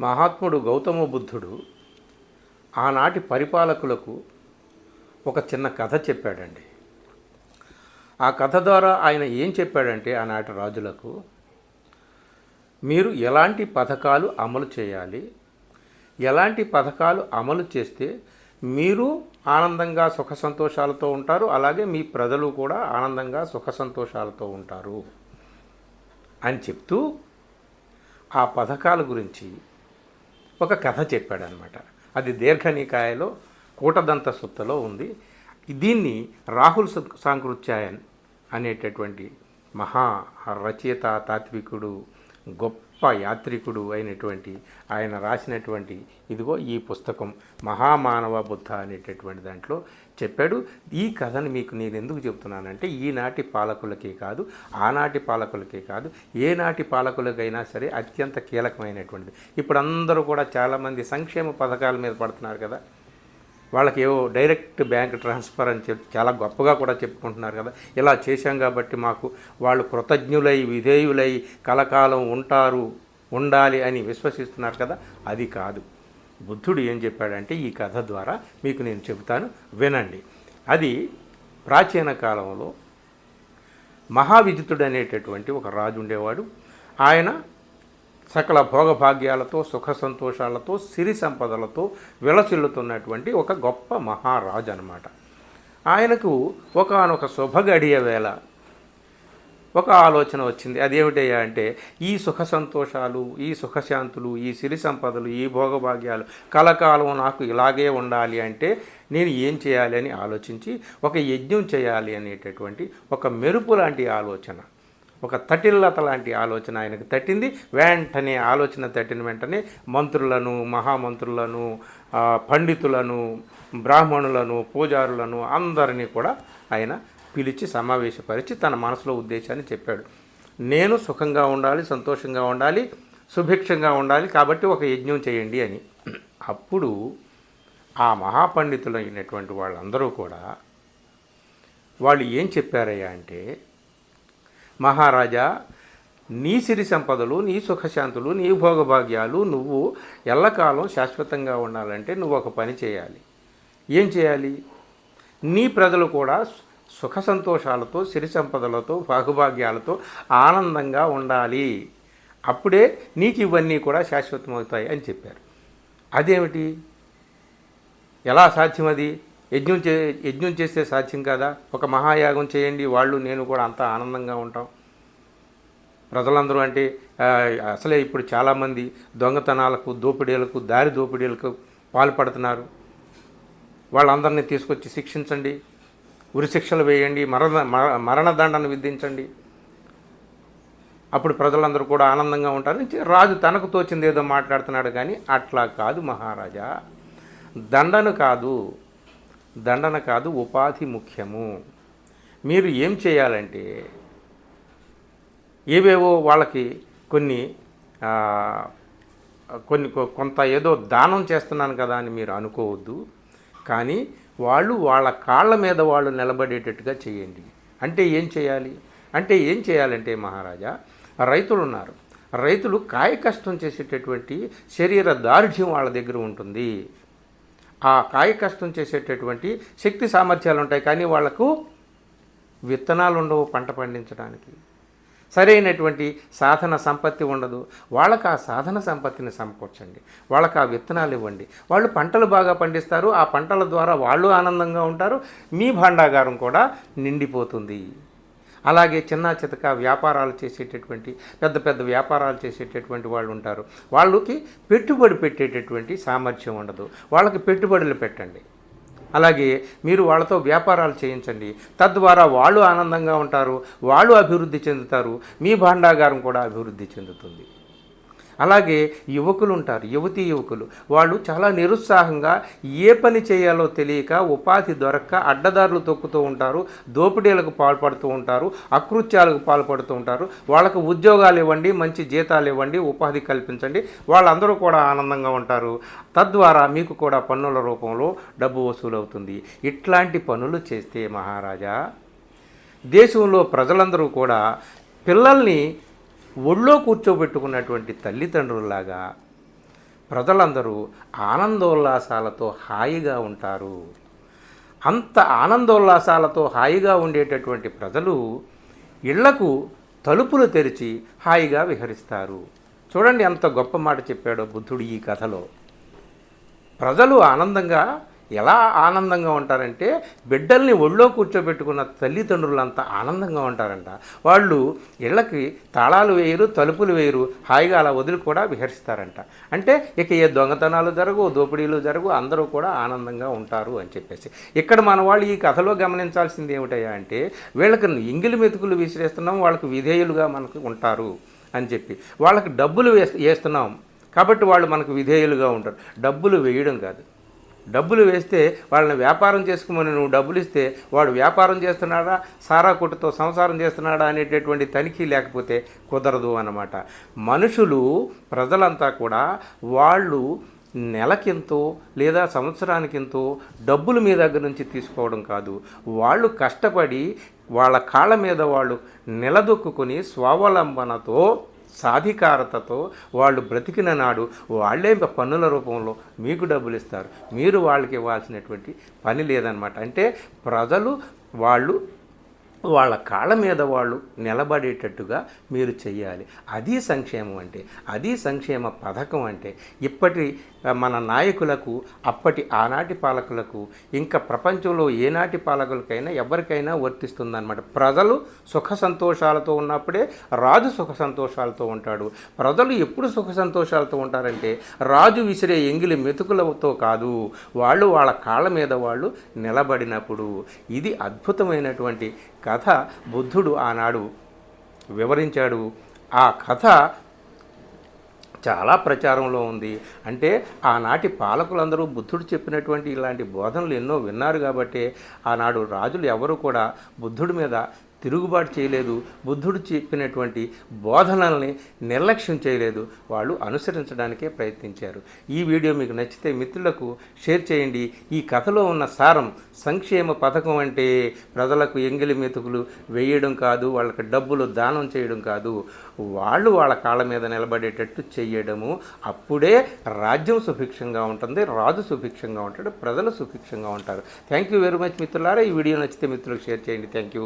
మహాత్ముడు గౌతమ బుద్ధుడు ఆనాటి పరిపాలకులకు ఒక చిన్న కథ చెప్పాడండి. ఆ కథ ద్వారా ఆయన ఏం చెప్పాడంటే ఆనాటి రాజులకు మీరు ఎలాంటి పథకాలు అమలు చేయాలి? ఎలాంటి పథకాలు అమలు చేస్తే మీరు ఆనందంగా సుఖ సంతోషాలతో ఉంటారు? అలాగే మీ ప్రజలు కూడా ఆనందంగా సుఖ సంతోషాలతో ఉంటారు అని చెప్తూ ఆ పథకాల గురించి ఒక కథ చెప్పాడనమాట. అది దీర్ఘనికాయలో కూటదంత సుత్తలో ఉంది. దీన్ని రాహుల్ సాంకృత్యాయన్ అనేటటువంటి మహా రచయిత తాత్వికుడు గొప్ప యాత్రికుడు అయినటువంటి ఆయన రాసినటువంటి ఇదిగో ఈ పుస్తకం మహామానవ బుద్ధ అనేటటువంటి దాంట్లో చెప్పాడు. ఈ కథను మీకు నేను ఎందుకు చెప్తున్నానంటే ఈనాటి పాలకులకే కాదు ఆనాటి పాలకులకే కాదు ఏనాటి పాలకులకైనా సరే అత్యంత కీలకమైనటువంటిది. ఇప్పుడు అందరూ కూడా చాలామంది సంక్షేమ పథకాల మీద పడుతున్నారు కదా. వాళ్ళకి ఏవో డైరెక్ట్ బ్యాంక్ ట్రాన్స్ఫర్ అని చెప్పి చాలా గొప్పగా కూడా చెప్పుకుంటున్నారు కదా. ఇలా చేశాం కాబట్టి మాకు వాళ్ళు కృతజ్ఞులై విధేయులై కలకాలం ఉంటారు ఉండాలి అని విశ్వసిస్తున్నారు కదా. అది కాదు. బుద్ధుడు ఏం చెప్పాడంటే ఈ కథ ద్వారా మీకు నేను చెబుతాను వినండి. అది ప్రాచీన కాలంలో మహావిజితుడు అనేటటువంటి ఒక రాజు ఉండేవాడు. ఆయన సకల భోగభాగ్యాలతో సుఖ సంతోషాలతో సిరి సంపదలతో విలసిల్లుతున్నటువంటి ఒక గొప్ప మహారాజు అనమాట ఆయనకు ఒకనొక శుభగడియ వేళ. ఒక ఆలోచన వచ్చింది. అదేమిటయ్యా అంటే ఈ సుఖ సంతోషాలు ఈ సుఖశాంతులు ఈ సిరి సంపదలు ఈ భోగభాగ్యాలు కలకాలం నాకు ఇలాగే ఉండాలి అంటే నేను ఏం చేయాలి అని ఆలోచించి ఒక యజ్ఞం చేయాలి అనేటటువంటి ఒక మెరుపు లాంటి ఆలోచన. ఒక తటిల్లత లాంటి ఆలోచన ఆయనకు తట్టింది. వెంటనే ఆలోచన తట్టిన వెంటనే మంత్రులను మహామంత్రులను పండితులను బ్రాహ్మణులను పూజారులను అందరినీ కూడా ఆయన పిలిచి సమావేశపరిచి తన మనసులో ఉద్దేశాన్ని చెప్పాడు. నేను సుఖంగా ఉండాలి సంతోషంగా ఉండాలి సుభిక్షంగా ఉండాలి కాబట్టి ఒక యజ్ఞం చేయండి అని. అప్పుడు ఆ మహాపండితులు అయినటువంటి వాళ్ళందరూ కూడా వాళ్ళు ఏం చెప్పారయ్యా అంటే మహారాజా నీ సిరి సంపదలు నీ సుఖశాంతులు నీ భోగభాగ్యాలు నువ్వు ఎల్లకాలం శాశ్వతంగా ఉండాలంటే నువ్వు ఒక పని చేయాలి. ఏం చేయాలి? నీ ప్రజలు కూడా సుఖ సంతోషాలతో సిరి సంపదలతో భాగభాగ్యాలతో ఆనందంగా ఉండాలి. అప్పుడే నీకు ఇవన్నీ కూడా శాశ్వతమవుతాయి అని చెప్పారు. అదేమిటి? ఎలా సాధ్యం అది యజ్ఞం చే యజ్ఞం చేస్తే సాధ్యం కాదా? ఒక మహాయాగం చేయండి వాళ్ళు నేను కూడా అంత ఆనందంగా ఉంటాం. ప్రజలందరూ అంటే అసలే ఇప్పుడు చాలామంది దొంగతనాలకు దోపిడీలకు దారి దోపిడీలకు పాల్పడుతున్నారు. వాళ్ళందరినీ తీసుకొచ్చి శిక్షించండి. ఉరి శిక్షలు వేయండి మరణ మర- మరణదండను విధించండి. అప్పుడు ప్రజలందరూ కూడా ఆనందంగా ఉంటారు. రాజు తనకు తోచింది ఏదో మాట్లాడుతున్నాడు కానీ అట్లా కాదు మహారాజా. దండను కాదు దండన కాదు ఉపాధి ముఖ్యము. మీరు ఏం చేయాలంటే ఏవేవో వాళ్ళకి కొన్ని కొన్ని కొ- కొంత ఏదో దానం చేస్తున్నాను కదా అని మీరు అనుకోవద్దు. కానీ వాళ్ళు వాళ్ళ కాళ్ళ మీద వాళ్ళు నిలబడేటట్టుగా చేయండి. అంటే ఏం చేయాలి? అంటే ఏం చేయాలంటే మహారాజా రైతులు ఉన్నారు రైతులు కాయ కష్టం చేసేటటువంటి శరీర దార్ఢ్యం వాళ్ళ దగ్గర ఉంటుంది. ఆ కాయ కష్టం చేసేటటువంటి శక్తి సామర్థ్యాలు ఉంటాయి కానీ వాళ్ళకు విత్తనాలు ఉండవు పంట పండించడానికి. సరైనటువంటి సాధన సంపత్తి ఉండదు. వాళ్ళకి ఆ సాధన సంపత్తిని సమకూర్చండి. వాళ్ళకి ఆ విత్తనాలు ఇవ్వండి. వాళ్ళు పంటలు బాగా పండిస్తారు ఆ పంటల ద్వారా వాళ్ళు ఆనందంగా ఉంటారు మీ భాండాగారం కూడా నిండిపోతుంది. అలాగే చిన్న చితక వ్యాపారాలు చేసేటటువంటి పెద్ద పెద్ద వ్యాపారాలు చేసేటటువంటి వాళ్ళు ఉంటారు. వాళ్ళకి పెట్టుబడి పెట్టేటటువంటి సామర్థ్యం ఉండదు. వాళ్ళకి పెట్టుబడులు పెట్టండి. అలాగే మీరు వాళ్ళతో వ్యాపారాలు చేయించండి. తద్వారా వాళ్ళు ఆనందంగా ఉంటారు వాళ్ళు అభివృద్ధి చెందుతారు. మీ భాండాగారం కూడా అభివృద్ధి చెందుతుంది. అలాగే యువకులు ఉంటారు యువతీ యువకులు. వాళ్ళు చాలా నిరుత్సాహంగా ఏ పని చేయాలో తెలియక ఉపాధి దొరక్క అడ్డదారులు తొక్కుతూ ఉంటారు దోపిడీలకు పాల్పడుతూ ఉంటారు అకృత్యాలకు పాల్పడుతూ ఉంటారు. వాళ్ళకు ఉద్యోగాలు ఇవ్వండి మంచి జీతాలు ఇవ్వండి ఉపాధి కల్పించండి. వాళ్ళందరూ కూడా ఆనందంగా ఉంటారు. తద్వారా మీకు కూడా పన్నుల రూపంలో డబ్బు వసూలవుతుంది. ఇట్లాంటి పనులు చేస్తే మహారాజా దేశంలో ప్రజలందరూ కూడా పిల్లల్ని ఒళ్ళో కూర్చోబెట్టుకున్నటువంటి తల్లిదండ్రుల్లాగా ప్రజలందరూ ఆనందోల్లాసాలతో హాయిగా ఉంటారు. అంత ఆనందోల్లాసాలతో హాయిగా ఉండేటటువంటి ప్రజలు ఇళ్ళకు తలుపులు తెరిచి హాయిగా విహరిస్తారు. చూడండి ఎంత గొప్ప మాట చెప్పాడో బుద్ధుడు ఈ కథలో. ప్రజలు ఆనందంగా ఎలా ఆనందంగా ఉంటారంటే బిడ్డల్ని ఒళ్ళో కూర్చోబెట్టుకున్న తల్లిదండ్రులంతా ఆనందంగా ఉంటారంట. వాళ్ళు ఇళ్ళకి తాళాలు వేయరు తలుపులు వేయరు హాయిగా అలా వదిలి కూడా విహరిస్తారంట. అంటే ఇక ఏ దొంగతనాలు జరగవు దోపిడీలు జరగవు అందరూ కూడా ఆనందంగా ఉంటారు అని చెప్పేసి. ఇక్కడ మన వాళ్ళు ఈ కథలో గమనించాల్సింది ఏమిటయ్యా అంటే వీళ్ళకి ఇంగిలి మెతుకులు విసిరేస్తున్నాం వాళ్ళకి విధేయులుగా మనకు ఉంటారు అని చెప్పి. వాళ్ళకి డబ్బులు వేస్ వేస్తున్నాం. కాబట్టి వాళ్ళు మనకు విధేయులుగా ఉంటారు. డబ్బులు వేయడం కాదు. డబ్బులు వేస్తే వాళ్ళని వ్యాపారం చేసుకోమని నువ్వు డబ్బులు ఇస్తే వాడు వ్యాపారం చేస్తున్నాడా? సారా కొట్టుతో సంసారం చేస్తున్నాడా? అనేటటువంటి తనిఖీ లేకపోతే కుదరదు అన్నమాట. మనుషులు ప్రజలంతా కూడా వాళ్ళు నెలకింతో లేదా సంవత్సరానికింతో డబ్బులు మీ దగ్గర నుంచి తీసుకోవడం కాదు. వాళ్ళు కష్టపడి వాళ్ళ కాళ్ళ మీద వాళ్ళు నిలదొక్కుని స్వావలంబనతో సాధికారతతో వాళ్ళు బ్రతికిన నాడు వాళ్ళే పన్నుల రూపంలో మీకు డబ్బులు ఇస్తారు. మీరు వాళ్ళకి ఇవ్వాల్సినటువంటి పని లేదనమాట అంటే ప్రజలు వాళ్ళు వాళ్ళ కాళ్ళ మీద వాళ్ళు నిలబడేటట్టుగా మీరు చేయాలి అది సంక్షేమం అంటే అది సంక్షేమ పథకం అంటే ఇప్పటి మన నాయకులకు అప్పటి ఆనాటి పాలకులకు ఇంకా ప్రపంచంలో ఏనాటి పాలకులకైనా ఎవరికైనా వర్తిస్తుందన్నమాట. ప్రజలు సుఖ సంతోషాలతో ఉన్నప్పుడే రాజు సుఖ సంతోషాలతో ఉంటాడు. ప్రజలు ఎప్పుడు సుఖ సంతోషాలతో ఉంటారంటే రాజు విసిరే ఎంగిలి మెతుకులతో కాదు. వాళ్ళు వాళ్ళ కాళ్ళ మీద వాళ్ళు నిలబడినప్పుడు. ఇది అద్భుతమైనటువంటి కథ బుద్ధుడు ఆనాడు వివరించాడు. ఆ కథ చాలా ప్రచారంలో ఉంది. అంటే ఆనాటి పాలకులందరూ బుద్ధుడు చెప్పినటువంటి ఇలాంటి బోధనలు ఎన్నో విన్నారు కాబట్టి ఆనాడు రాజులు ఎవరు కూడా బుద్ధుడి మీద తిరుగుబాటు చేయలేదు బుద్ధుడు చెప్పినటువంటి బోధనల్ని నిర్లక్ష్యం చేయలేదు వాళ్ళు అనుసరించడానికే ప్రయత్నించారు. ఈ వీడియో మీకు నచ్చితే మిత్రులకు షేర్ చేయండి. ఈ కథలో ఉన్న సారం సంక్షేమ పథకం అంటే ప్రజలకు ఎంగిలి మెతుకులు వేయడం కాదు వాళ్ళకి డబ్బులు దానం చేయడం కాదు. వాళ్ళు వాళ్ళ కాళ్ళ మీద నిలబడేటట్టు చేయడము. అప్పుడే రాజ్యం సుభిక్షంగా ఉంటుంది రాజు సుభిక్షంగా ఉంటాడు ప్రజలు సుభిక్షంగా ఉంటారు. థ్యాంక్ యూ వెరీ మచ్ మిత్రులారా. ఈ వీడియో నచ్చితే మిత్రులకు షేర్ చేయండి. Thank you